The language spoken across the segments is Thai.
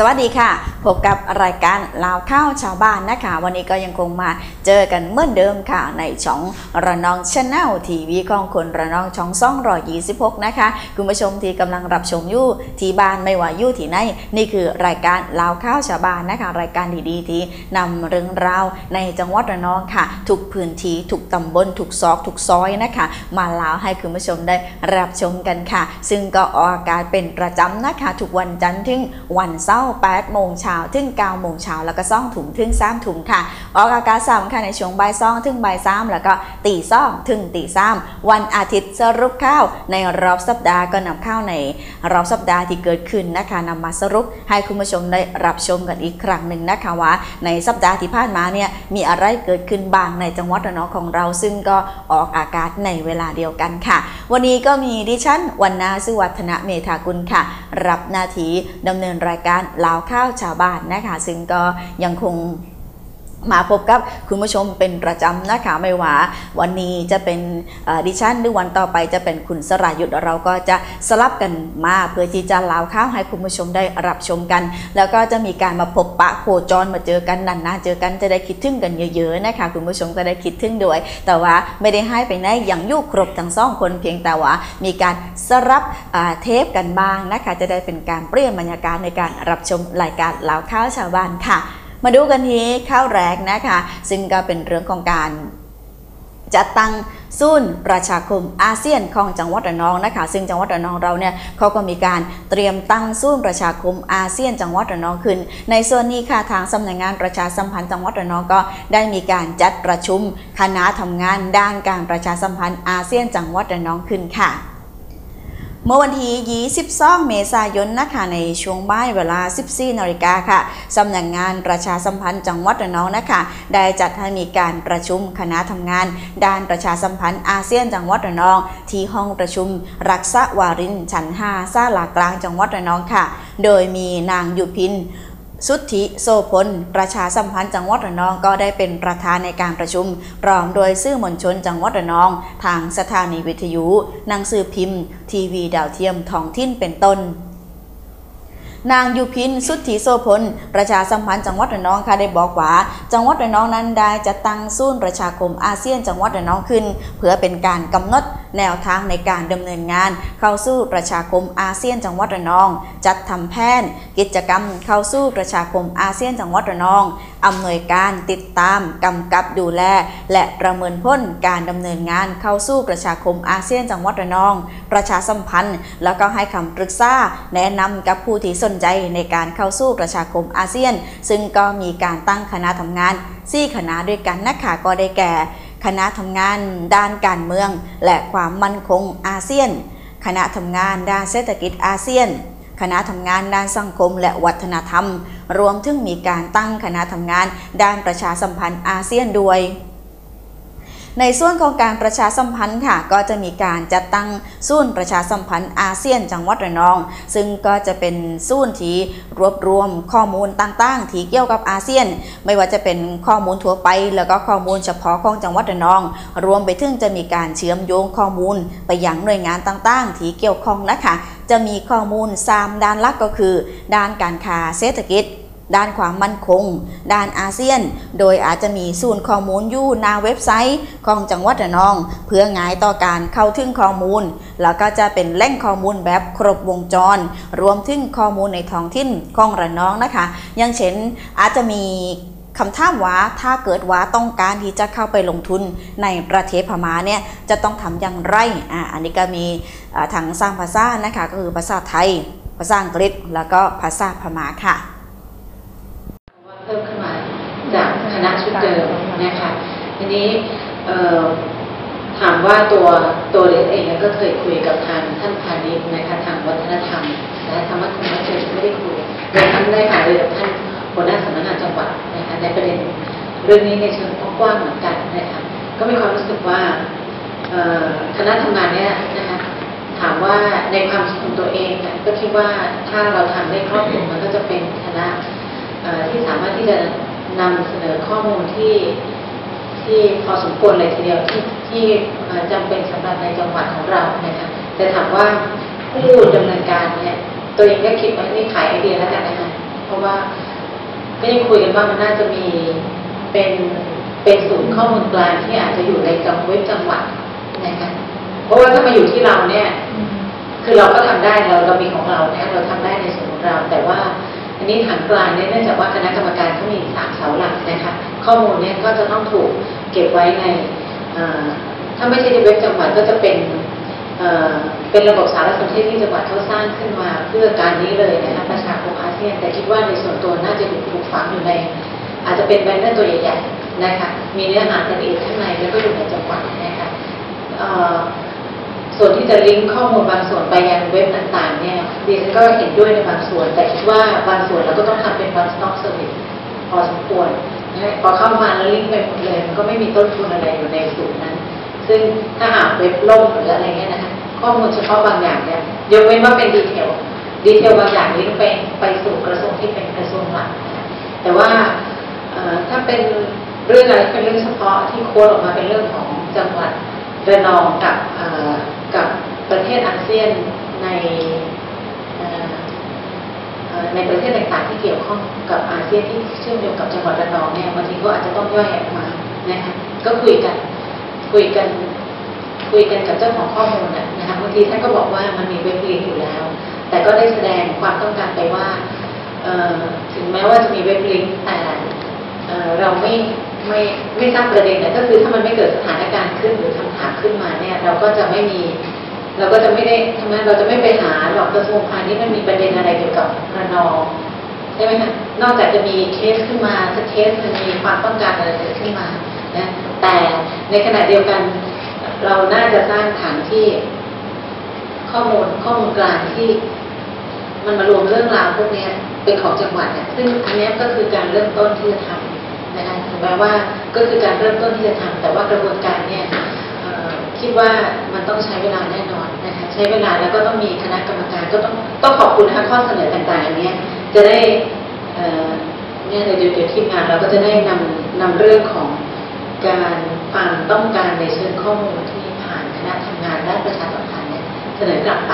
สวัสดีค่ะพบกับรายการลาวข้าวชาวบ้านนะคะ วันนี้ก็ยังคงมาเจอกันเหมือนเดิมค่ะ ในช่องระนองชาแนลทีวีของคนระนองช่องซ่องรอยี่สิบหกนะคะ คุณผู้ชมที่กำลังรับชมอยู่ที่บ้านไม่ว่าอยู่ที่ไหนนี่คือรายการลาวข้าวชาวบ้านนะคะ รายการดีๆ ที่นำเรื่องราวในจังหวัดระนองค่ะ ทุกพื้นที่ทุกตำบลทุกซอกทุกซอยนะคะ มาลาวให้คุณผู้ชมได้รับชมกันค่ะ ซึ่งก็ออกอากาศเป็นประจำนะคะทุกวันจันทร์ถึงวันเสาร์8โมงเช้าถึง9โมงเช้าแล้วก็ซ่องถุงถึง3ถุงค่ะ ออกอากาศซ้ำค่ะในช่วงบ่ายซ่องถึงบ่ายสามแล้วก็ตีซ่องถึงตีสามวันอาทิตย์สรุปข้าวในรอบสัปดาห์ก็นำข้าวในรอบสัปดาห์ที่เกิดขึ้นนะคะนำมาสรุปให้คุณผู้ชมได้รับชมกันอีกครั้งหนึ่งนะคะว่า ในสัปดาห์ที่ผ่านมาเนี่ยมีอะไรเกิดขึ้นบ้างในจังหวัดระนองของเราซึ่งก็ออกอากาศในเวลาเดียวกันค่ะ วันนี้ก็มีดิฉันวันนาสุวัฒนะเมธากุลค่ะ รับหน้าที่ดำเนินรายการลาวข้าวชาวบ้านนะคะ ซึ่งก็ยังคง มาพบกับคุณผู้ชมเป็นประจำนะคะไม่ว่า วันนี้จะเป็นดิฉันหรือวันต่อไปจะเป็นคุณสรายุทธเราก็จะสลับกันมาเพื่อที่จะเล่าข้าวให้คุณผู้ชมได้รับชมกัน แล้วก็จะมีการมาพบปะโคจรมาเจอกันนานๆเจอกันจะได้คิดถึงกันเยอะๆนะคะคุณผู้ชมก็ได้คิดถึงด้วย แต่ว่าไม่ได้ให้ไปไหนอย่างยุครบทั้งสองคนเพียงแต่ว่ามีการสลับเทปกันบ้างนะคะจะได้เป็นการเปลี่ยนบรรยากาศในการรับชมรายการเล่าข้าวชาวบ้านค่ะ มาดูกันทีข้าวแรกนะคะ ซึ่งก็เป็นเรื่องของการจัดตั้งศูนย์ประชาคมอาเซียนของจังหวัดระนองนะคะ ซึ่งจังหวัดระนองเราเนี่ยเขาก็มีการเตรียมตั้งศูนย์ประชาคมอาเซียน จังหวัดระนองขึ้น ในส่วนนี้ค่ะทางสำนักงานประชาสัมพันธ์จังหวัดระนองก็ได้มีการจัดประชุมคณะทำงานด้านการประชาสัมพันธ์อาเซียน จังหวัดระนองขึ้นค่ะ เมื่อวันที่22 เมษายนนะคะในช่วงบ่ายเวลา 14นาฬิกาค่ะสำนักงงานประชาสัมพันธ์จังหวัดระนองนะคะ ได้จัดให้มีการประชุมคณะทำงาน ด้านประชาสัมพันธ์อาเซียนจังหวัดระนอง ที่ห้องประชุม รักษาวารินชั้น5ซาลากลางจังหวัดระนองค่ะ โดยมีนางยุพิน สุทธิโซพล ประชาสัมพันธ์จังหวัดระนองก็ได้เป็นประธานในการประชุมพร้อมโดยสื่อมวลชนจังหวัดระนอง ทางสถานีวิทยุ หนังสือพิมพ์ ทีวีดาวเทียมท้องถิ่นเป็นต้นนางยุพินสุทธิโซพล ประชาสัมพันธ์จังหวัดระนองค่ะได้บอกว่า จังหวัดระนองนั้นได้จะตั้งศูนย์ประชาคมอาเซียนจังหวัดระนองขึ้น เพื่อเป็นการกำหนดแนวทางในการดำเนินงาน เข้าสู่ประชาคมอาเซียนจังหวัดระนอง จัดทำแผนกิจกรรมเข้าสู่ประชาคมอาเซียนจังหวัดระนองอำนวยการติดตามกำกับดูแล และประเมินผลการดำเนินงานเข้าสู่ประชาคมอาเซียนจังหวัดระนอง ประชาสัมพันธ์ แล้วก็ให้คำปรึกษาแนะนำกับผู้ที่สนใจในการเข้าสู่ประชาคมอาเซียน ซึ่งก็มีการตั้งคณะทำงานสี่คณะด้วยกันนะคะก็ได้แก่ คณะทำงานด้านการเมือง และความมั่นคงอาเซียน คณะทำงานด้านเศรษฐกิจอาเซียน คณะทำงานด้านสังคมและวัฒนธรรม รวมถึงมีการตั้งคณะทำงานด้านประชาสัมพันธ์อาเซียนด้วย ในส่วนของการประชาสัมพันธ์ค่ะ ก็จะมีการจัดตั้งศูนย์ประชาสัมพันธ์อาเซียนจังหวัดระนอง ซึ่งก็จะเป็นศูนย์ที่รวบรวมข้อมูลต่างๆ ที่เกี่ยวกับอาเซียน ไม่ว่าจะเป็นข้อมูลทั่วไป แล้วก็ข้อมูลเฉพาะของจังหวัดระนอง รวมไปถึงจะมีการเชื่อมโยงข้อมูล ไปยังหน่วยงานต่างๆ ที่เกี่ยวข้องนะคะ จะมีข้อมูล3ด้านลักก็คือ ด้านการค้าเศรษฐกิจ ด้านความมั่นคง ด้านอาเซียน โดยอาจจะมีศูนย์ข้อมูลยู่นาเว็บไซต์ของจังหวัดระนอง เพื่อง่ายต่อการเข้าถึงข้อมูล แล้วก็จะเป็นแหล่งข้อมูลแบบครบวงจร รวมถึงข้อมูลในท้องถิ่นของระนองนะคะอย่างเช่นอาจจะมีคำถามว่าถ้าเกิดว่าต้องการที่จะเข้าไปลงทุนในประเทศพม่าเนี่ยจะต้องทำอย่างไรอ่าอันนี้ก็มีอ่าทางสร้างภาษานะคะก็คือภาษาไทย ภาษาอังกฤษแล้วก็ภาษาพม่าค่ะ เพิ่มขึ้นมาจากค ณะชุดเดิมนะคะทีนี้ถามว่าตัวตัวเด็กเองก็เคยคุยกับทางท่านพาณิชย์นะคะทางวัฒนธรรมและธรรมะธรรมะเจริญไม่ได้คุยโดยท่านได้หารือกับท่านหัวหน้าสำนักงานจังหวัดนะคะในประเด็นเรื่องนี้ในเชิงกว้างเหมือนกันนะคะก็มีความรู้สึกว่าคณะทำงานเนี้ยนะคะถามว่าในความคิดของตัวเองก็คิดว่าถ้าเราทำได้ครอบคลุมมันก็จะเป็นคณะที่สามารถที่จะ นำเสนอข้อมูลที่ที่พอสมควรเลยทีเดียวที่ที่เอ่อจำเป็นสำหรับในจังหวัดของเรานะคะแต่ถามว่าผู้ดำเนินการเนี่ยตัวเองก็คิดว่านี่ขายไอเดียแล้วกันนะคะเพราะว่าก็ยังคุยกันว่ามันน่าจะมีเป็นเป็นศูนย์ข้อมูลกลางที่อาจจะอยู่ในจังเว็บจังหวัดนะคะเพราะว่าถ้ามาอยู่ที่เราเนี่ย คือเราก็ทำได้เราเรามีของเราเนี่ยเราทำได้ในส่วนของเราแต่ว่า อันนี้ฐานกลางเนี่ยเนื่องจากว่าคณะกรรมการเขามีสามเสาหลักนะคะข้อมูลเนี่ยก็จะต้องถูกเก็บไว้ในถ้าไม่ใช่ในเว็บจังหวัดก็จะเป็นเป็นระบบสารสนเทศที่จังหวัดเขาสร้างขึ้นมาเพื่อการนี้เลยนะคะประชาคมอาเซียน แต่คิดว่าในส่วนตัวน่าจะถูกปลูกฝังอยู่ใน อาจจะเป็นแบนเนอร์ตัวใหญ่ๆนะคะมีเนื้อหารายละเอียดข้างในแล้วก็อยู่ในจังหวัดนะคะ ส่วนที่จะลิงก์ข้อมูลบางส่วนไปยังเว็บต่างๆ เนี่ยดิฉันก็เห็นด้วยในบางส่วน แต่คิดว่าบางส่วนเราก็ต้องทำเป็น one stop service พอสมควรพอเข้ามาแล้วลิงก์ไปหมดเลยมันก็ไม่มีต้นทุนอะไรอยู่ในสูตรนั้น ซึ่งถ้าหากเว็บล่มหรืออะไรเงี้ยนะคะข้อมูลเฉพาะบางอย่างเนี่ยยกเว้นว่าเป็นดีเทลดีเทลบางอย่างลิงก์ไปไปสู่กระทรวงที่เป็นกระทรวงหลักแต่ว่าถ้าเป็นเรื่องอะไรเป็นเรื่องเฉพาะที่โค้ดออกมาเป็นเรื่องของจังหวัดระนองกับ กับประเทศอาเซียนในในประเทศต่างๆที่เกี่ยวข้องกับอาเซียนที่เชื่อมโยงกับจังหวัดระนองเนี่ยบางทีก็อาจจะต้องย่อยออกมานะคะก็คุยกันคุยกันคุยกันกับเจ้าของข้อมูลน่ะนะคะบางทีท่านก็บอกว่ามันมีเว็บลิงก์อยู่แล้ว แต่ก็ได้แสดงความต้องการไปว่าถึงแม้ว่าจะมีเว็บลิงก์แต่เเราไม่ ไม่ไม่ทราบประเด็นนะก็คือถ้ามันไม่เกิดสถานการณ์ขึ้นหรือคำถามขึ้นมาเนี่ย เราก็จะไม่มี เราก็จะไม่ได้ทำไมเราจะไม่ไปหาหรอกกระทรวงพาณิชย์มันมีประเด็นอะไรเกี่ยวกับระนองใช่ไหมคะนอกจากจะมีเคสขึ้นมาสักเคสมันมีความต้องการอะไรเกิดขึ้นมานะแต่ในขณะเดียวกัน เราน่าจะสร้างฐานที่ข้อมูลข้อมูลกลางที่มันมารวมเรื่องราวพวกนี้เป็นของจังหวัดเนี่ยซึ่งอันนี้ก็คือการเริ่มต้นที่จะทำ นะคะถึงแม้ว่าก็คือการเริ่มต้นที่จะทำแต่ว่ากระบวนการเนี่ยคิดว่ามันต้องใช้เวลาแน่นอนนะคะใช้เวลาแล้วก็ต้องมีคณะกรรมการก็ต้องต้องขอบคุณนะคะข้อเสนอต่างๆอันเนี้ยจะได้เนี่ยเดี๋ยวเดี๋ยวทีมงานเราก็จะได้นำนำเรื่องของการความต้องการในเชิงข้อมูลที่ผ่านคณะทำงานด้านประชาสัมพันธ์เนี่ยเสนอกลับไป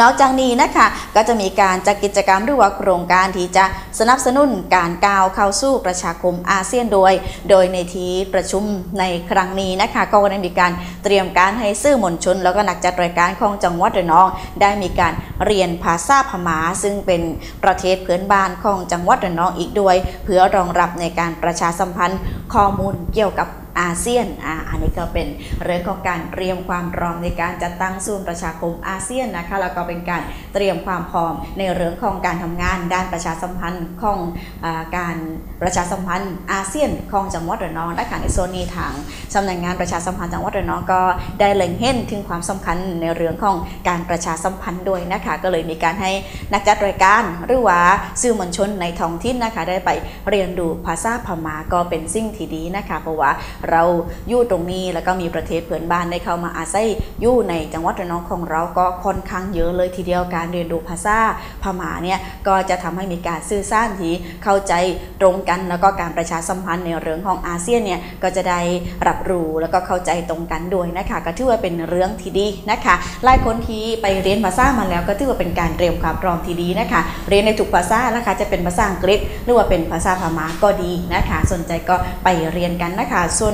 นอกจากนี้นะคะก็จะมีการจัดกิจกรรมหรือว่าโครงการที่จะสนับสนุนการก้าวเข้าสู่ประชาคมอาเซียนโดย โดยในที่ประชุมในครั้งนี้นะคะก็ได้มีการเตรียมการให้สื่อมวลชน แล้วก็นักจัดรายการของจังหวัดระนอง ได้มีการเรียนภาษาพม่าซึ่งเป็นประเทศเพื่อนบ้านของจังหวัดระนองอีกด้วย เพื่อรองรับในการประชาสัมพันธ์ข้อมูลเกี่ยวกับ อาเซียนอ่าอันนี้ก็เป็นเรื่องของการเตรียมความพร้อมในการจัดตั้งศูนย์ประชาคมอาเซียนนะคะแล้วก็เป็นการเตรียมความพร้อมในเรื่องของการทำงานด้านประชาสัมพันธ์ของอาการประชาสัมพันธ์อาเซียนของจังหวัดระนองนะคะในโซนนี้ทางสำนักงานประชาสัมพันธ์จังหวัดระนองก็ได้เล็งเห็นถึงความสำคัญในเรื่องของการประชาสัมพันธ์ด้วยนะคะก็เลยมีการให้นักจัดรายการหรือว่าสื่อมวลชนในท้องถิ่นนะคะได้ไปเรียนดูภาษาพม่าก็เป็นสิ่งที่ดีนะคะเพราะว่าเราอยู่ตรงนี้แล้วก็มีประเทศเพื่อนบ้านได้เข้ามาอาศัยอยู่ในจังหวัดระนองของเราก็ค่อนข้างเยอะเลยทีเดียวการเรียนรู้ภาษาพม่าเนี่ยก็จะทำให้มีการสื่อสารที่เข้าใจตรงกันแล้วก็การประชาสัมพันธ์ในเรื่องของอาเซียนเนี่ยก็จะได้รับรู้แล้วก็เข้าใจตรงกันด้วยนะคะก็ถือว่าเป็นเรื่องที่ดีนะคะหลายคนที่ไปเรียนภาษามาแล้วก็ถือว่าเป็นการเตรียมความพร้อมที่ดีนะคะ เรียนในทุกภาษานะคะจะเป็นภาษาอังกฤษ หรือว่าเป็นภาษาพม่าก็ดีนะคะ สนใจก็ไปเรียนกันนะคะส่วน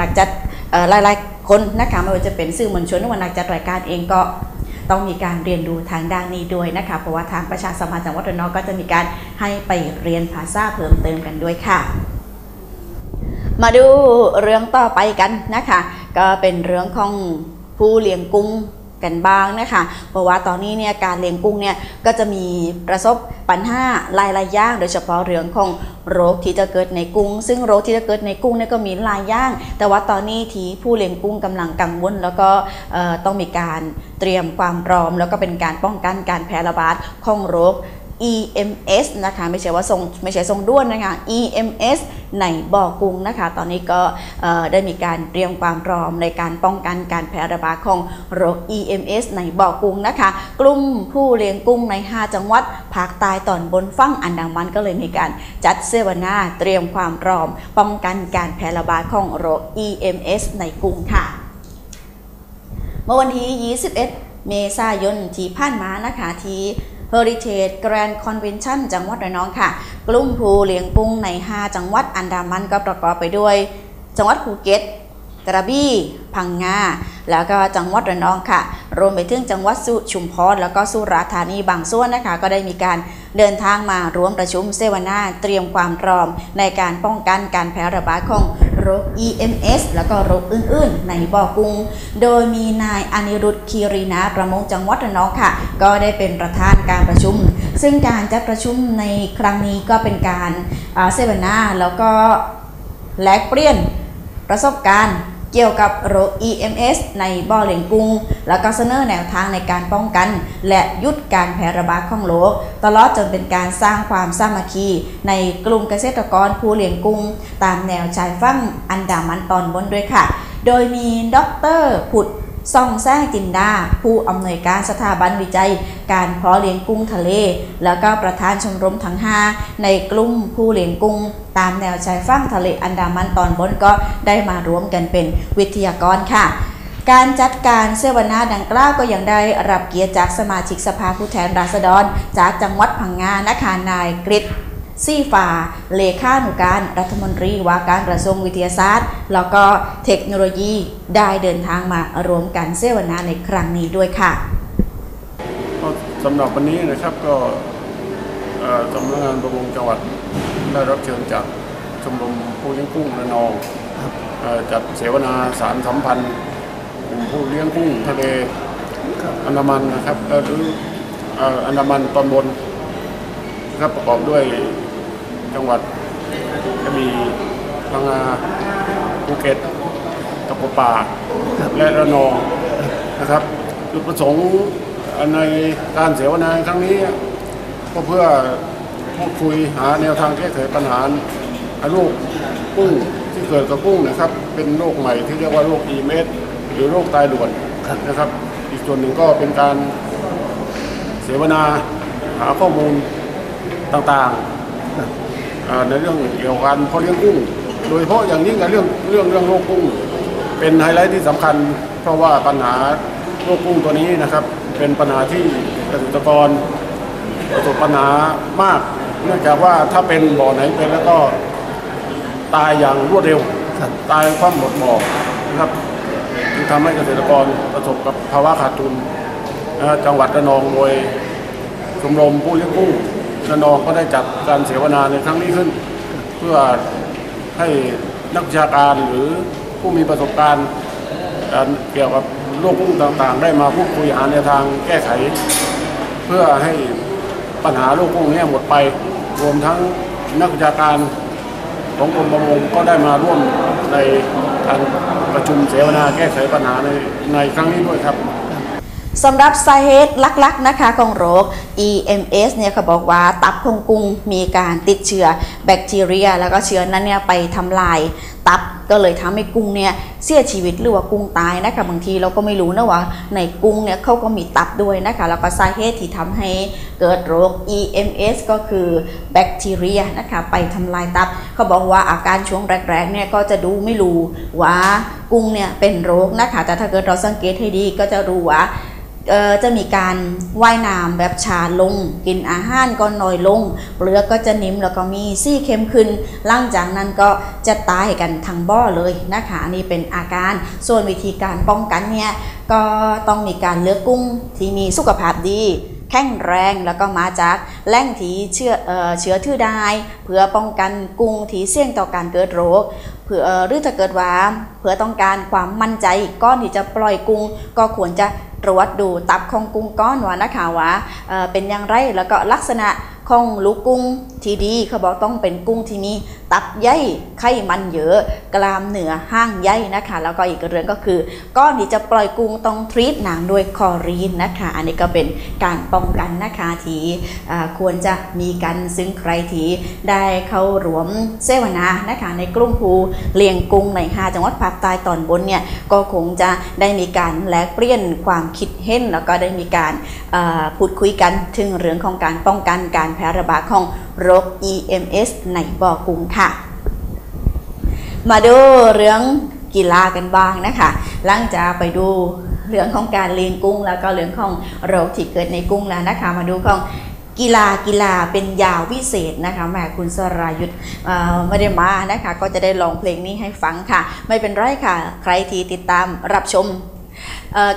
นักจัดหลายๆคนนะคะไม่ว่าจะเป็นสื่อมวลชนหรือว่านักจัดรายการเองก็ต้องมีการเรียนรู้ทางด้านนี้ด้วยนะคะ เพราะว่าทางประชาสัมพันธ์จังหวัดระนองก็จะมีการให้ไปเรียนภาษาเพิ่มเติมกันด้วยค่ะ มาดูเรื่องต่อไปกันนะคะ ก็เป็นเรื่องของผู้เลี้ยงกุ้ง กันบ้างนะคะ เพราะว่าตอนนี้เนี่ยการเลี้ยงกุ้งเนี่ยก็จะมีประสบปัญหาหลายๆอย่าง โดยเฉพาะเรื่องของโรคที่จะเกิดในกุ้ง ซึ่งโรคที่จะเกิดในกุ้งเนี่ยก็มีหลายอย่าง แต่ว่าตอนนี้ที่ผู้เลี้ยงกุ้งกำลังกังวลแล้วก็ต้องมีการเตรียมความพร้อม แล้วก็เป็นการป้องกันการแพร่ระบาดของโรค EMS นะคะไม่ใช่ว่าส่งไม่ใช่ส่งด้วนนะคะ EMS ในบ่อกุ้งนะคะ ตอนนี้ก็ได้มีการเตรียมความพร้อมในการป้องกันการแพร่ระบาดของโรค EMS ในบ่อกุ้งนะคะ กลุ่มผู้เลี้ยงกุ้งใน 5 จังหวัดภาคใต้ตอนบนฝั่งอันดามันก็เลยมีการจัดเสวนาเตรียมความพร้อม ป้องกันการแพร่ระบาดของโรค EMS ในกุ้งค่ะ เมื่อวันที่ 21 เมษายนที่ผ่านมานะคะที่ Heritage Grand Convention จังหวัดระนองค่ะ กลุ่มภูเลียงปุ้งใน 5 จังหวัดอันดามันก็ประกอบไปด้วย จังหวัดภูเก็ตกระบี่พังงาแล้วก็จังหวัดระนองค่ะ รวมไปถึงจังหวัดสุชุมพรแล้วก็สุราษฎร์ธานีบางส่วนนะคะ ก็ได้มีการเดินทางมาร่วมประชุมเสวนาเตรียมความพร้อมในการป้องกันการแพร่ระบาดของ โรค EMS แล้วก็โรคอื่น ๆ ในบ่อกุ้ง โดยมีนายอนิรุตคีรีนาประมงจังหวัดระนองค่ะ ก็ได้เป็นประธานการประชุม ซึ่งการจัดประชุมในครั้งนี้ก็เป็นการเซเสวนาแล้วก็แลกเปลี่ยนประสบการณ์ เกี่ยวกับโรค EMS ในบ่อเลี้ยงกุ้ง และก็เสนอแนวทางในการป้องกัน และยุดการแพร่ระบาดของโรคตลอดจนเป็นการสร้างความสามัคคี ในกลุ่มเกษตรกรผู้เลี้ยงกุ้ง ตามแนวชายฝั่งอันดามันตอนบนด้วยค่ะ โดยมีดรผุด ซ่องแซ่จินดา ผู้อำนวยการสถาบันวิจัย การเพาะเลี้ยงกุ้งทะเล แล้วก็ประธานชมรมทั้ง 5 ในกลุ่มผู้เลี้ยงกุ้ง ตามแนวชายฝั่งทะเลอันดามันตอนบนก็ได้มารวมกันเป็นวิทยากรค่ะการจัดการเสวนาดังกล่าวก็ยังได้รับเกียรติจากสมาชิกสภาผู้แทนราษฎร จากจังหวัดพังงานะคะนายกฤษ ซี่ฟ้าเลขานุการรัฐมนตรีว่าการกระทรวงวิทยาศาสตร์ แล้วก็เทคโนโลยีได้เดินทางมารวมกันเสวนาในครั้งนี้ด้วยค่ะสำหรับวันนี้นะครับก็สำนักงานประมงจังหวัดได้รับเชิญจากชมรมผู้เลี้ยงกุ้งระนองจัดเสวนาสารสัมพันธ์กลุ่มผู้เลี้ยงกุ้งทะเลอันดามันนะครับหรืออันดามันตอนบน นะครับประกอบด้วยจังหวัดกระบี่พังงาภูเก็ตตะกัวป่า และระนองนะครับจุดประสงค์ในการเสวนาครั้งนี้ก็เพื่อพูดคุยหาแนวทางแก้ไขปัญหาโรคกุ้งที่เกิดกับกุ้งนะครับ เป็นโรคใหม่ที่เรียกว่าโรค EMS หรือโรคตายด่วนนะครับ อีกส่วนหนึ่งก็เป็นการเสวนาหาข้อมูล ต่างๆในเรื่องเกี่ยวกับการเพาะเลี้ยงกุ้ง โดยเฉพาะอย่างยิ่งกับเรื่องเรื่องเรื่องโรคกุ้ง เป็นไฮไลท์ที่สำคัญ เพราะว่าปัญหาโรคกุ้งตัวนี้นะครับ เป็นปัญหาที่เกษตรกรประสบปัญหามาก เนื่องจากว่าถ้าเป็นบ่อไหนเป็นแล้วก็ตายอย่างรวดเร็ว ตายคว่ำหมดบ่อนะครับจึงทำให้เกษตรกรประสบกับภาวะขาดทุนจังหวัดระนองโดยชมรมผู้เลี้ยงกุ้ง ระนองก็ได้จัดการเสวนาในครั้งนี้ขึ้น เพื่อให้นักวิชาการหรือผู้มีประสบการณ์เกี่ยวกับโรคกุ้งต่างๆ ได้มาพูดคุยหาแนทางแก้ไข เพื่อให้ปัญหาโรคกุ้งนี้หมดไป รวมทั้งนักวิชาการของกรมประมงก็ได้มาร่วมในการประชุมเสวนาแก้ไขปัญหาในในครั้งนี้ด้วยครับ สำหรับสาเหตุลักๆนะคะของโรค EMS เนี่ยเขาบอกว่าตับของกุ้งมีการติดเชื้อแบคทีเรีย แล้วก็เชื้อนั้นเนี่ยไปทำลายตับก็เลยทำให้กุ้งเนี่ยเสียชีวิตหรือว่ากุ้งตายนะคะบางทีเราก็ไม่รู้นะว่าในกุ้งเนี่ยเขาก็มีตับด้วยนะคะแล้วก็สาเหตุที่ทำให้เกิดโรค EMS ก็คือแบคทีเรียนะคะไปทำลายตับเขาบอกว่าอาการช่วงแรกๆเนี่ยก็จะดูไม่รู้ว่ากุ้งเนี่ยเป็นโรคนะคะแต่ถ้าเกิดเราสังเกตให้ดีก็จะรู้ว่า จะมีการว่ายน้ำแบบชาลง กินอาหารก็น้อยลง เปลือกก็จะนิ่มแล้วก็มีซี่เข้มขึ้นหลังจากนั้นก็จะตายกันทั้งบ่อเลยนะคะอันนี่เป็นอาการส่วนวิธีการป้องกันเนี่ยก็ต้องมีการเลือกกุ้งที่มีสุขภาพดีแข็งแรงแล้วก็มาจากแหล่งที่เชื้อเอ่อเชื้อทื่อได้ เพื่อป้องกันกุ้งที่เสี่ยงต่อการเกิดโรคเผื่อเอ่อหรือถ้าเกิดว่าเพื่อต้องการความมั่นใจก้อนที่จะปล่อยกุ้งก็ควรจะ ตรวจดูตับของกุ้งก้อนว่านะคะว่าเเป็นอย่างไรแล้วก็ลักษณะของลูกกุ้งที่ดีเขาบอกต้องเป็นกุ้งที่มีตับใหญ่ไขมันเยอะ กลามเหนือห้างใหญ่นะคะ แล้วก็อีกเรื่องก็คือ ก้อนที่จะปล่อยกุ้งต้องทรีตหนังด้วยคอรีนนะคะ อันนี้ก็เป็นการป้องกันนะคะที่อ่ควรจะมีกันซึ่งใครที่ได้เข้ารวมเสวนานะคะ ในกลุ่มภูเลียงกุ้งในหาจังหวัดภาคใต้ตอนบนเนี่ยก็คงจะได้มีการแลกเปลี่ยนความคิดเห็นแล้วก็ได้มีการพูดคุยกันถึงเรื่องของการป้องกันการแพร่ระบาดของโรค EMS ในบ่อกุ้งค่ะ มาดูเรื่องกีฬากันบ้างนะคะหลังจากไปดูเรื่องของการเลี้ยงกุ้ง แล้วก็เรื่องของโรคที่เกิดในกุ้งแล้วนะคะ มาดูของกีฬากีฬาเป็นยาววิเศษนะคะแม่คุณสรายุทธเอ่อไม่ได้มานะคะ ก็จะได้ลองเพลงนี้ให้ฟังค่ะ ไม่เป็นไรค่ะ ใครที่ติดตามรับชม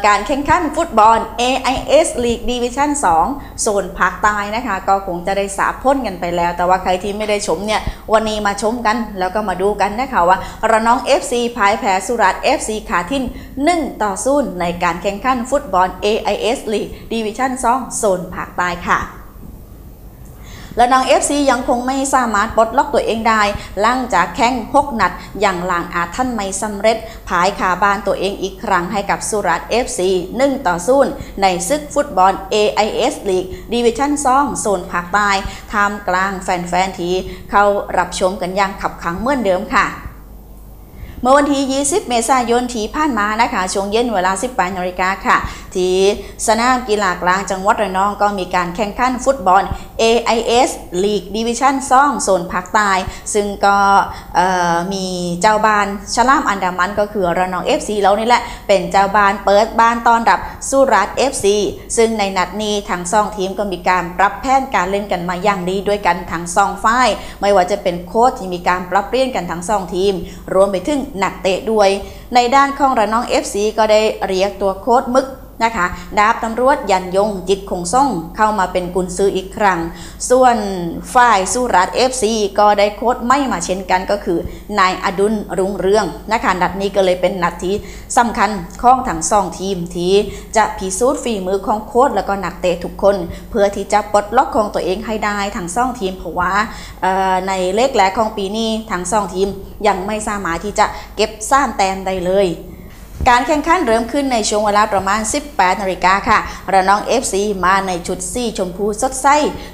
การแข่งขันฟุตบอล AIS League Division 2 โซนภาคใต้นะคะ ก็คงจะได้สาพ้นกันไปแล้ว แต่ว่าใครที่ไม่ได้ชมเนี่ย วันนี้มาชมกันแล้วก็มาดูกันนะคะว่าระนอง FC พายแพ้สุราษฎร์ FC ขาทิ้น1ต่อ0ในการแข่งขันฟุตบอล AIS League Division 2 โซนภาคใต้ค่ะ และน้อง FC ยังคงไม่สามารถปลดล็อกตัวเองได้หลังจากแข้ง6นัดอย่างหลางอาจท่านไม่สำเร็จผายขาบ้านตัวเองอีกครั้งให้กับสุราษฎร์ FC 1ต่อ0ในซึกฟุตบอล AIS League Division 2โซนภาคใต้ท่ามกลางแฟนๆที่เข้ารับชมกันอย่างขับขังเหมือนเดิมค่ะ เมื่อวันที่ 20 เมษายนที่ผ่านมานะคะช่วงเย็นเวลา 18นาฬิกาค่ะ ที่สนามกีฬากลางจังหวัดระนองก็มีการแข่งขันฟุตบอล AIS League Division 2โซนภาคใต้ซึ่งก็มีเจ้าบ้านชลามอันดามันก็คือระนอง FC แล้วนี่แหละ เป็นเจ้าบ้านเปิดบ้านต้อนรับสุราษฎร์ FC ซึ่งในนัดนี้ทั้งสองทีมก็มีการปรับแผนการเล่นกันมาอย่างดีด้วยกันทั้งสองฝ่าย ไม่ว่าจะเป็นโค้ชที่มีการปรับเปลี่ยนกันทั้งสองทีม รวมไปถึงนักเตะด้วย ในด้านของระนอง FC ก็ได้เรียกตัวโค้ดมึก นะคะ ดาบตำรวจยันยงจิตคงส่งเข้ามาเป็นกุนซืออีกครั้ง ส่วนฝ่ายสุรัตน์ FC ก็ได้โค้ชไม่มาเช่นกันก็คือนายอดุลรุ่งเรืองนะคะนัดนี้ก็เลยเป็นนัดที่สำคัญของทั้งสองทีมที่จะพิสูจน์ฝีมือของโค้ชแล้วก็นักเตะทุกคน เพื่อที่จะปลดล็อกของตัวเองให้ได้ทั้งสองทีมเพราะว่าในเลขแรกของปีนี้ทั้งสองทีมยังไม่สามารถที่จะเก็บสร้างแต้มได้เลย การแข่งขันเริ่มขึ้นในช่วงเวลาประมาณ 18นาฬิกาค่ะ ระนอง FC มาในชุดสีชมพูสดใส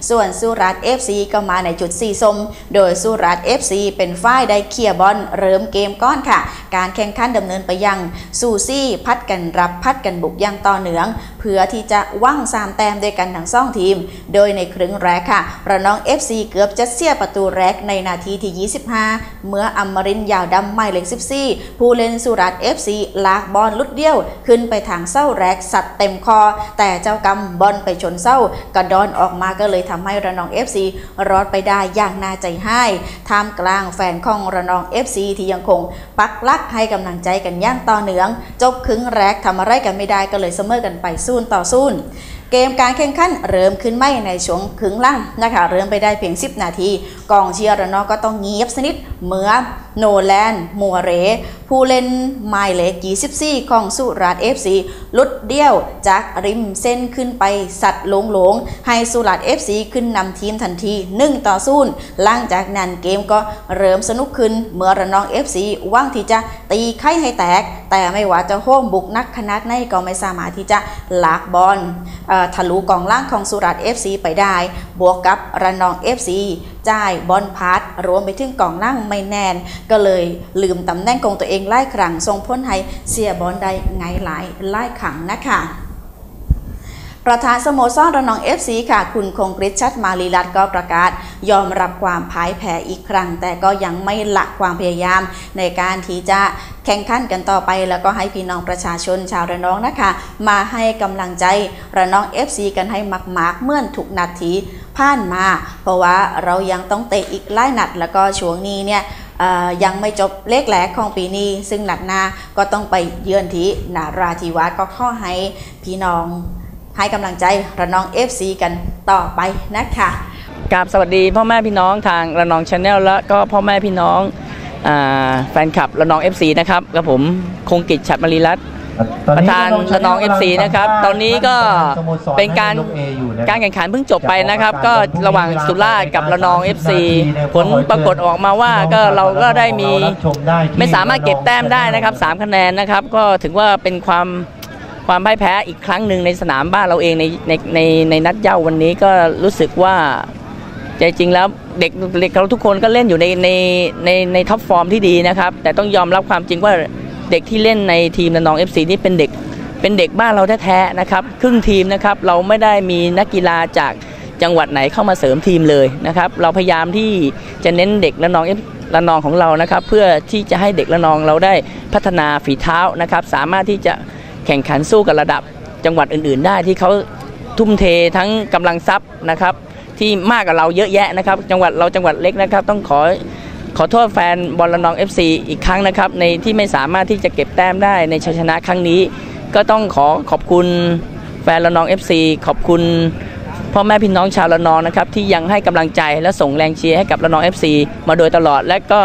ส่วนสุราษฎร์ FC ก็มาในชุดสีส้ม โดยสุราษฎร์ FC เป็นฝ่ายได้เคลียร์บอลเริ่มเกมก้อนค่ะ การแข่งขันดำเนินไปยังสู่ซี่พัดกันรับพัดกันบุกย่างต่อเนือง เพื่อที่จะว่างสามแต้มด้วยกันทั้งสองทีม โดยในครึ่งแรกค่ะ ระนอง FC เกือบจะเสียประตูแรกในนาทีที่ 25 เมื่ออมรินยาวดำหมายเลข14 ผู้เล่นสุราษฎร์ FC ลากบอลลุดเดียว ขึ้นไปทางเส้าแรกสัตว์เต็มคอ แต่เจ้ากำบอลไปชนเส้ากระดอนออกมาก็เลยทำให้ระนอง FC รอดไปได้อย่างน่าใจให้ท่ามกลางแฟนของระนอง FC ที่ยังคง ปักหลักให้กำลังใจกันย่างต่อเนือง จบครึ่งแรกทำอะไรกันไม่ได้ก็เลยเสมอกันไปศูนต่อศูนย์เกมการแข่งขันเริ่มขึ้นไม่ในช่วงครึ่งหล่างนะคะ เริ่มไปได้เพียง 10 นาที กองเชียร์ระนองก็ต้องเงียบสนิทเมื่อโนแลน มัวเร ผู้เล่นหมายเลข24ของสุราษฎร์ FC ลุดเดี่ยวจากริมเส้นขึ้นไปสัตว์ลงหลงๆให้สุราษฎร์ FC ขึ้นนำทีมทันที 1 ต่อ0หลังจากนั้นเกมก็เริ่มสนุกขึ้นเมื่อระนอง FC ว่างที่จะตีไข่ให้แตก แต่ไม่ว่าจะโห้มบุกนักขนาดไหนก็ไม่สามารถที่จะลากบอลทะลุกองล่างของสุราษฎร์ FC ไปได้ บวกกับระนอง FC จ่ายบอลพาร์ตรวมไปถึงกองล่างไม่แน่นก็เลยลืมตำแหน่งของตัวเองไล่ครั้งทรงพ้นให้เสียบอลได้ไงหลายไล่ขังนะคะ ประธานสโมสรระนอง FC ค่ะ คุณคงกริชชัดมาลีรัตก็ประกาศ ยอมรับความพ่ายแพ้อีกครั้ง แต่ก็ยังไม่ละความพยายามในการที่จะแข่งขันกันต่อไป แล้วก็ให้พี่น้องประชาชนชาวระนองนะคะ มาให้กำลังใจระนอง FC กันให้มาก ๆ เมื่อนถูกนาทีผ่านมา เพราะว่าเรายังต้องเตะอีกหลายนัด แล้วก็ช่วงนี้เนี่ยยังไม่จบเลขแหลกของปีนี้ ซึ่งหลักหน้าก็ต้องไปเยือนที่นาราธิวาสก็ข้อให้พี่น้อง ให้กำลังใจระนอง FC กันต่อไปนะคะกราบสวัสดีพ่อแม่พี่น้องทางระนองชาแนลและก็พ่อแม่พี่น้องอาแฟนคลับระนอง FC นะครับกับผมคงกิจฉัดมรีรัตน์ประธานระนอง FC นะครับ ตอนนี้ก็เป็นการการแข่งขันเพิ่งจบไปนะครับ ก็ระหว่างสุราษฎร์กับระนอง FC ผลปรากฏออกมาว่าก็เราก็ได้มีไม่สามารถเก็บแต้มได้นะครับ3คะแนนนะครับ ก็ถือว่าเป็นความ ความพ่ายแพ้อีกครั้งหนึ่งในสนามบ้านเราเองในในในในนัดเย้าวันนี้ก็รู้สึกว่าใจจริงแล้วเด็กเด็กเราทุกคนก็เล่นอยู่ในในในในท็อปฟอร์มที่ดีนะครับ แต่ต้องยอมรับความจริงว่าเด็กที่เล่นในทีมระนอง FC นี่เป็นเด็กเป็นเด็กบ้านเราแท้ๆนะครับ ครึ่งทีมนะครับเราไม่ได้มีนักกีฬาจากจังหวัดไหนเข้ามาเสริมทีมเลยนะครับ เราพยายามที่จะเน้นเด็กระนอง F ระนองของเรานะครับ เพื่อที่จะให้เด็กระนองเราได้พัฒนาฝีเท้านะครับ สามารถที่จะ แข่งขันสู้กับระดับจังหวัดอื่น ๆ ได้ที่เขาทุ่มเททั้งกำลังทรัพย์นะครับที่มากกว่าเราเยอะแยะนะครับ จังหวัดเราจังหวัดเล็กนะครับ ต้องขอขอโทษแฟนบอลระนอง FC อีกครั้งนะครับ ในที่ไม่สามารถที่จะเก็บแต้มได้ในชัยชนะครั้งนี้ ก็ต้องขอขอบคุณแฟนระนอง FC ขอบคุณพ่อแม่พี่น้องชาวระนองนะครับที่ยังให้กำลังใจและส่งแรงเชียร์ให้กับระนอง FC มาโดยตลอด และก็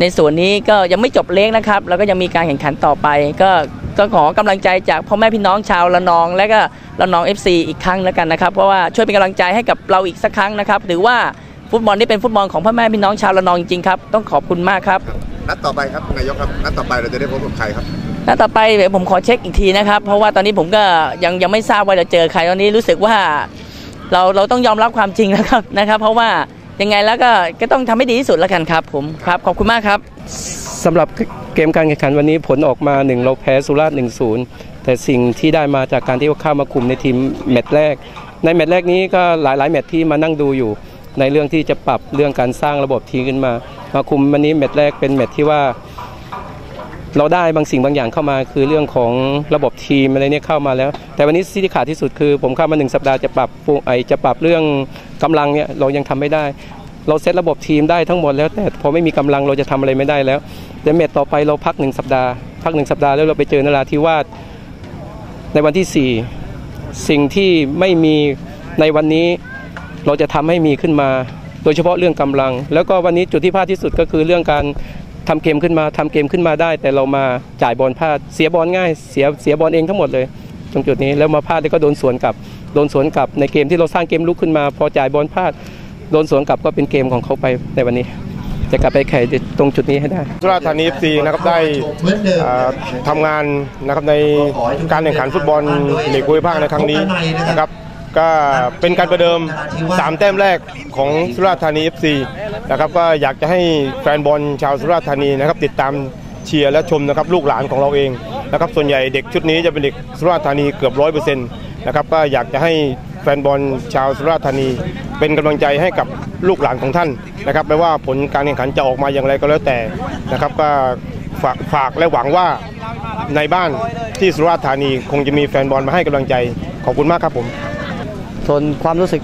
ในส่วนนี้ก็ยังไม่จบเล็กนะครับ แล้วก็ยังมีการแข่งขันต่อไป ก็ ก็ขอกำลังใจจากพ่อแม่พี่น้องชาวระนอง และก็ระนอง FC อีกครั้งแล้วกันนะครับเพราะว่าช่วยเป็นกำลังใจให้กับเราอีกสักครั้งนะครับถือว่าฟุตบอลนี่เป็นฟุตบอลของพ่อแม่พี่น้องชาวระนองจริงๆครับต้องขอบคุณมากครับนัดต่อไปครับนายกครับนัดต่อไปเราจะได้พบกับใครครับนัดต่อไปเดี๋ยวผมขอเช็คอีกทีนะครับ เพราะว่าตอนนี้ผมก็ยังยังไม่ทราบว่าจะเจอใครตอนนี้รู้สึกว่าเราเราต้องยอมรับความจริงแล้วครับนะครับ เพราะว่ายังไงแล้วก็ก็ต้องทำให้ดีที่สุดแล้วกันครับ ผมครับขอบคุณมากครับสำหรับ เกมการแข่งขันวันนี้ผลออกมา1เราแพ้สุราษฎร์1-0แต่สิ่งที่ได้มาจากการที่เขาเข้ามาคุมในทีมแมตช์แรก ในแมตช์แรกนี้ก็หลายๆแมตช์ที่มานั่งดูอยู่ ในเรื่องที่จะปรับเรื่องการสร้างระบบทีมขึ้นมา มาคุมวันนี้แมตช์แรกเป็นแมตช์ที่ว่า เราได้บางสิ่งบางอย่างเข้ามาคือเรื่องของระบบทีมอะไรเนี่ยเข้ามาแล้ว แต่วันนี้ที่ขาดที่สุดคือ ผมเข้ามาหนึ่งสัปดาห์จะปรับไอจะปรับเรื่องกำลังเนี่ยเรายังทำไม่ได้ เราเซตระบบทีมได้ทั้งหมดแล้ว แต่พอไม่มีกำลังเราจะทำอะไรไม่ได้แล้วแต่เมตต่อไปเราพักหนึ่งสัปดาห์พักหนึ่งสัปดาห์แล้วเราไปเจอนราธิวาสในวันที่สี่สิ่งที่ไม่มีในวันนี้เราจะทำให้มีขึ้นมา โดยเฉพาะเรื่องกำลัง แล้วก็วันนี้จุดที่พลาดที่สุดก็คือเรื่องการทำเกมขึ้นมาทำเกมขึ้นมาได้ แต่เรามาจ่ายบอลพลาดเสียบอลง่ายเสียเสียบอลเองทั้งหมดเลยตรงจุดนี้แล้วมาพลาดแล้วก็โดนสวนกลับโดนสวนกลับในเกมที่เราสร้างเกมลุกขึ้นมา พอจ่ายบอลพลาด โดนสวนกลับก็เป็นเกมของเขาไปในวันนี้ จะกลับไปแข่งตรงจุดนี้ให้ได้ สุราษฎร์ธานี FC นะครับได้อ่าทำงานนะครับในการแข่งขันฟุตบอลลีกภูมิภาคในครั้งนี้นะครับก็เป็นการประเดิม 3 แต้มแรกของสุราษฎร์ธานี FC นะครับก็อยากจะให้แฟนบอลชาวสุราษฎร์ธานีนะครับติดตามเชียร์และชมนะครับลูกหลานของเราเองนะครับส่วนใหญ่เด็กชุดนี้จะเป็นเด็กสุราษฎร์ธานีเกือบร้อยเปอร์เซ็นต์นะครับก็อยากจะให้ แฟนบอลชาวสุราษฎร์ธานี เป็นกำลังใจให้กับลูกหลานของท่านนะครับไม่ว่าผลการแข่งขันจะออกมาอย่างไรก็แล้วแต่นะครับก็ฝากฝากและหวังว่าในบ้านที่สุราษฎร์ธานี คงจะมีแฟนบอลมาให้กำลังใจขอบคุณมากครับผม ส่วนความรู้สึก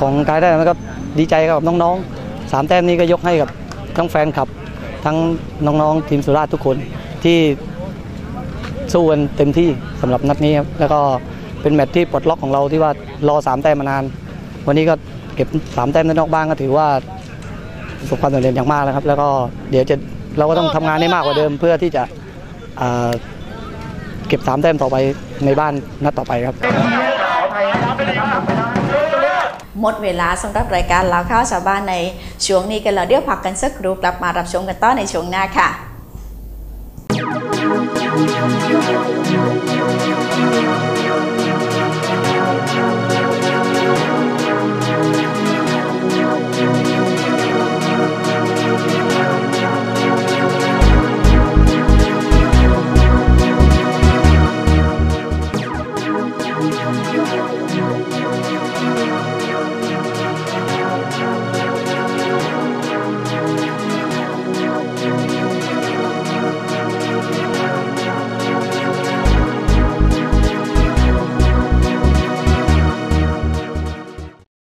ของการได้นะครับดีใจกับน้องๆสามแต้มนี้ก็ยกให้กับทั้งแฟนคลับ ทั้งน้องๆทีมสุราษฎร์ทุกคนที่สู้กันเต็มที่สำหรับนัดนี้ครับแล้วก็ เป็นแมตช์ที่ปลดล็อกของเราที่ว่ารอสามแต้มมานาน วันนี้ก็เก็บสามแต้มในนอกบ้านก็ถือว่าประสบความสำเร็จอย่างมากแล้วครับ แล้วก็เดี๋ยวจะเราก็ต้องทำงานให้มากกว่าเดิมเพื่อที่จะเก็บสามแต้มต่อไปในบ้านนัดต่อไปครับ หมดเวลาสำหรับรายการเล่าข้าวชาวบ้านในช่วงนี้กันแล้วเดี๋ยวพักกันสักครู่กลับมารับชมกันต่อในช่วงหน้าค่ะ